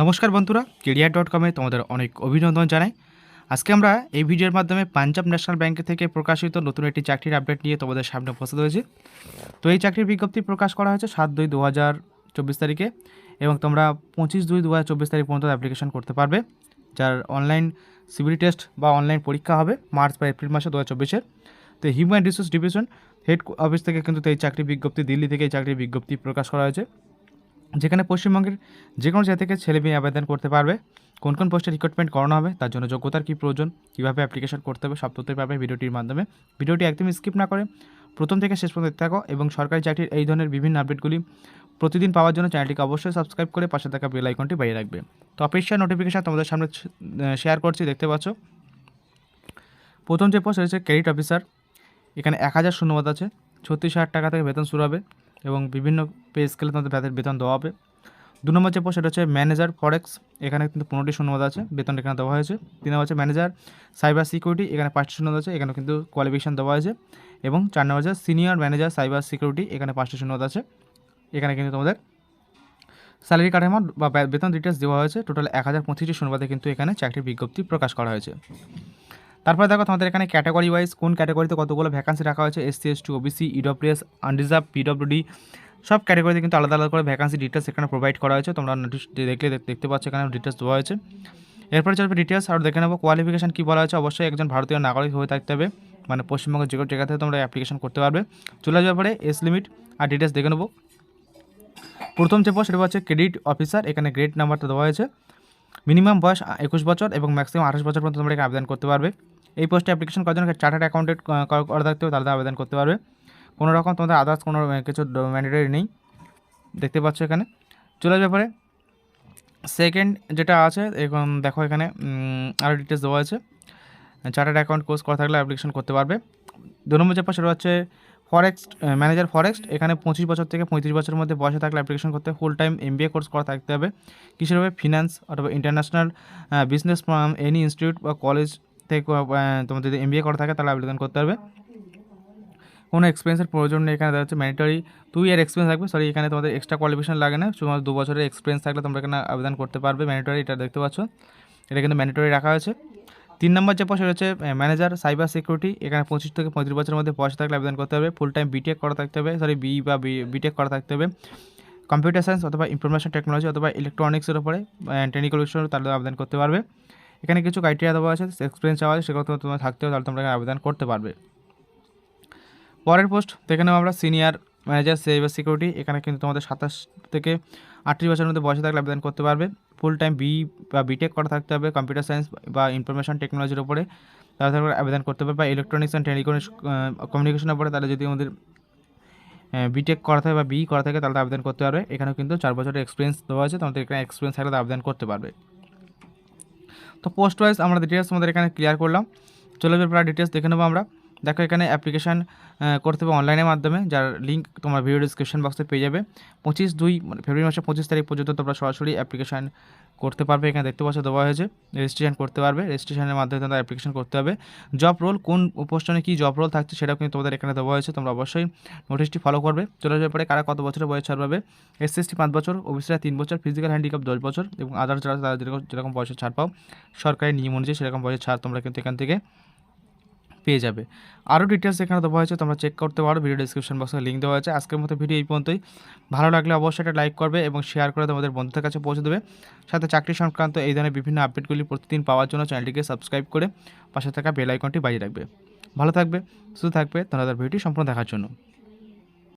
নমস্কার বন্ধুরা career dot কমে তোমাদের অনেক অভিনন্দন জানাই। আজকে আমরা এই ভিডিওর মাধ্যমে পাঞ্জাব ন্যাশনাল ব্যাংক থেকে প্রকাশিত নতুন একটি চাকরির আপডেট নিয়ে তোমাদের সামনে উপস্থিত হয়েছি। তো এই চাকরির বিজ্ঞপ্তি প্রকাশ করা হয়েছে সাত দুই দু হাজার চব্বিশ তারিখে এবং তোমরা পঁচিশ দুই দু হাজার চব্বিশ তারিখ পর্যন্ত অ্যাপ্লিকেশন করতে পারবে, যার অনলাইন সিভিল টেস্ট বা অনলাইন পরীক্ষা হবে মার্চ বা এপ্রিল মাসে দু হাজার চব্বিশের তো human resource division head office থেকে কিন্তু এই চাকরির বিজ্ঞপ্তি, দিল্লি থেকে এই চাকরির বিজ্ঞপ্তি প্রকাশ করা হয়েছে। যেখানে পশ্চিমবঙ্গের যে কোনো জায়গা থেকে ছেলে মেয়ে আবেদন করতে পারবে। কোন কোন পোস্টে রিক্রুটমেন্ট করানো হবে, তার জন্য যোগ্যতার কী প্রয়োজন, কীভাবে অ্যাপ্লিকেশন করতে হবে, সব তথ্যই পাবে ভিডিওটির মাধ্যমে। ভিডিওটি একদম স্কিপ না করে প্রথম থেকে শেষ পর্যন্ত থাকো এবং সরকারি চাকরির এই ধরনের বিভিন্ন আপডেটগুলি প্রতিদিন পাওয়ার জন্য চ্যানেলটিকে অবশ্যই সাবস্ক্রাইব করে পাশে থাকা বেল আইকনটি বাইরে রাখবে। তো অফিসিয়াল নোটিফিকেশান তোমাদের সামনে শেয়ার করছি, দেখতে পাচ্ছ। প্রথম যে পোস্ট রয়েছে ক্রেডিট অফিসার এখানে এক হাজার শূন্যপদ আছে, ছত্রিশ হাজার টাকা থেকে বেতন শুরু হবে। এবং বিভিন্ন পে স্কেলে তোমাদের তাদের বেতন দেওয়া হবে। দু নম্বর যে পোস্ট সেটা হচ্ছে ম্যানেজার ফরেক্স এখানে কিন্তু পনেরোটি শূন্যপদ আছে বেতন এখানে দেওয়া হয়েছে। তিন নম্বর হচ্ছে ম্যানেজার সাইবার সিকিউরিটি এখানে পাঁচটি শূন্যপদ আছে এখানে কিন্তু কোয়ালিফিকেশন দেওয়া হয়েছে। এবং চার নম্বর হচ্ছে সিনিয়র ম্যানেজার সাইবার সিকিউরিটি এখানে পাঁচটি শূন্যপদ আছে। এখানে কিন্তু তোমাদের স্যালারি কাঠামো বা বেতন ডিটেলস দেওয়া হয়েছে। টোটাল এক হাজার পঁচিশটি শূন্যপদে কিন্তু এখানে চাকরির বিজ্ঞপ্তি প্রকাশ করা হয়েছে। তারপরে দেখো তোমাদের এখানে ক্যাটাগরি ওয়াইজ কোন ক্যাটাগরিতে কতগুলো ভ্যাকান্সি রাখা হয়েছে? SC ST OBC EWS unreserved PWD সব ক্যাটাগরিতে কিন্তু আলাদা আলাদা করে ভ্যাকান্সি ডিটেলস এখানে প্রোভাইড করা হয়েছে। তোমরা নোটিশ দেখলে দেখ- দেখতে পাচ্ছ এখানে ডিটেলস দেওয়া হয়েছে। এরপরে চলবে ডিটেলস আর দেখে নেব। কোয়ালিফিকেশান কী বলা হয়েছে? অবশ্যই একজন ভারতীয় নাগরিক হয়ে থাকতে হবে। মানে পশ্চিমবঙ্গের যে কোনো জায়গা থেকে তোমরা অ্যাপ্লিকেশন করতে পারবে। চলে যাওয়ার পরে এস লিমিট আর ডিটেলস দেখে নেব। প্রথম যে পোস্ট সেটা হচ্ছে ক্রেডিট অফিসার এখানে গ্রেড নাম্বারটা দেওয়া হয়েছে। মিনিমাম বয়স একুশ বছর এবং ম্যাক্সিমাম আঠাশ বছর পর্যন্ত তোমরা এখানে আবেদন করতে পারবে। এই পোস্টে অ্যাপ্লিকেশন করার জন্য চার্টার্ড অ্যাকাউন্টেন্ট করা থাকতে হবে তাহলে আবেদন করতে পারবে। কোনো রকম তোমাদের আদার্স কোনো কিছু ম্যান্ডেটারি নেই। দেখতে পাচ্ছ এখানে। চলে ব্যাপারে সেকেন্ড যেটা আছে, এখন দেখো এখানে আরও ডিটেলস দেওয়া আছে। চার্টার্ড অ্যাকাউন্ট কোর্স করা থাকলে অ্যাপ্লিকেশন করতে পারবে। দু নম্বর যে সেটা হচ্ছে ফরেক্স ম্যানেজার ফরেক্স এখানে পঁচিশ বছর থেকে পঁয়ত্রিশ বছরের মধ্যে বয়সে থাকলে অ্যাপ্লিকেশন করতে ফুল টাইম এমবিএ কোর্স করা থাকতে হবে। কিসের হবে? ফিনান্স অথবা ইন্টারন্যাশনাল বিজনেস এনি ইনস্টিটিউট বা কলেজ থেকে আহ, তোমাদের যদি এমবিএ করা থাকে তাহলে আবেদন করতে হবে। কোনো এক্সপিরিয়েন্সের প্রয়োজন নেই এখানে দেখা যাচ্ছে ম্যান্ডেটরি টু ইয়ার এক্সপিরিয়েন্স থাকবে সরি এখানে তোমাদের এক্সট্রা কোয়ালিফিকেশন লাগে না শুধুমাত্র দু বছরের এক্সপিরিয়েন্স থাকলে তোমরা এখানে আবেদন করতে পারবে ম্যান্ডেটরি এটা দেখতে পাচ্ছ। এটা কিন্তু ম্যান্ডেটরি রাখা হয়েছে। তিন নম্বর যে পোস্ট হচ্ছে ম্যানেজার সাইবার সিকিউরিটি এখানে পঁচিশ থেকে পঁয়ত্রিশ বছরের মধ্যে পয়সা থাকলে আবেদন করতে হবে। ফুল টাইম বিটেক করা থাকতে হবে সরি বি বা বিটেক করা থাকতে হবে। কম্পিউটার সায়েন্স অথবা ইনফরমেশন টেকনোলজি অথবা ইলেকট্রনিক্সের উপরে টেকনিক্যাল তাহলে আবেদন করতে পারবে। এখানে কিছু ক্রাইটেরিয়া দেওয়া আছে এক্সপিরিয়েন্স চাওয়া আছে, সেগুলো তোমার থাকতে হবে তাহলে তোমরা আবেদন করতে পারবে। পরের পোস্ট দেখে নেব আমরা সিনিয়র ম্যানেজার সাইবার সিকিউরিটি এখানে কিন্তু তোমাদের সাতাশ থেকে আটত্রিশ বছরের মধ্যে বয়সে থাকলে আবেদন করতে পারবে। ফুল টাইম বি বা বিটেক করা থাকতে হবে কম্পিউটার সায়েন্স বা ইনফরমেশন টেকনোলজির উপরে। তাহলে তোমরা আবেদন করতে পারবে, বা ইলেকট্রনিক্স অ্যান্ড কমিউনিকেশনের উপরে তাহলে যদি আমাদের বিটেক করা থাকে বা বি করা থাকে তাহলে আবেদন করতে পারবে। এখানেও কিন্তু চার বছরের এক্সপিরিয়েন্স দেওয়া আছে, তোমাদের এখানে এক্সপিরিয়েন্স থাকলে আবেদন করতে পারবে। তো পোস্ট ওয়াইজ আমরা ডিটেলস আমাদের এখানে ক্লিয়ার করলাম। চলে যাবে প্রায় ডিটেলস দেখে নেব আমরা। দেখো এখানে অ্যাপ্লিকেশান করতে হবে অনলাইনের মাধ্যমে, যার লিঙ্ক তোমার ভিডিও ডিসক্রিপশন বক্সে পেয়ে যাবে। পঁচিশ দুই মানে ফেব্রুয়ারি মাসের পঁচিশ তারিখ পর্যন্ত তোমরা সরাসরি অ্যাপ্লিকেশান করতে পারবে এখানে দেখতে পাচ্ছ দেওয়া হয়েছে রেজিস্ট্রেশন করতে পারবে রেজিস্ট্রেশনের মাধ্যমে তোমরা অ্যাপ্লিকেশন করতে হবে। জব রোল কোন পোস্টনে কী জব রোল থাকছে সেটাও কিন্তু তোমাদের এখানে দেওয়া হয়েছে, তোমরা অবশ্যই নোটিশটি ফলো করবে। চলে যাওয়ার পরে কারা কত বছরের বয়স ছাড় পাবে? এস এসটি পাঁচ বছর ওবিসিরা তিন বছর ফিজিক্যাল হ্যান্ডিক্যাপ দশ বছর এবং আদার্স যারা, তারা যেরকম যেরকম বয়সের ছাড় পাও, সরকারি নিয়ম অনুযায়ী সেরকম বয়সের ছাড় তোমরা কিন্তু এখান থেকে পেয়ে যাবে। আরও ডিটেলস এখানে দেওয়া হয়েছে, তোমরা চেক করতে পারো ভিডিও ডিসক্রিপশন বক্সে লিঙ্ক দেওয়া হয়েছে। আজকের মতো ভিডিও এই পর্যন্তই। ভালো লাগলে অবশ্যই একটা লাইক করবে এবং শেয়ার করে তোমাদের বন্ধুদের কাছে পৌঁছে দেবে। সাথে চাকরি সংক্রান্ত এই ধরনের বিভিন্ন আপডেটগুলি প্রতিদিন পাওয়ার জন্য চ্যানেলটিকে সাবস্ক্রাইব করে পাশে থাকা বেল আইকনটি বাজিয়ে রাখবে। ভালো থাকবে, সুস্থ থাকবে তোমাদের ভিডিওটি সম্পূর্ণ দেখার জন্য।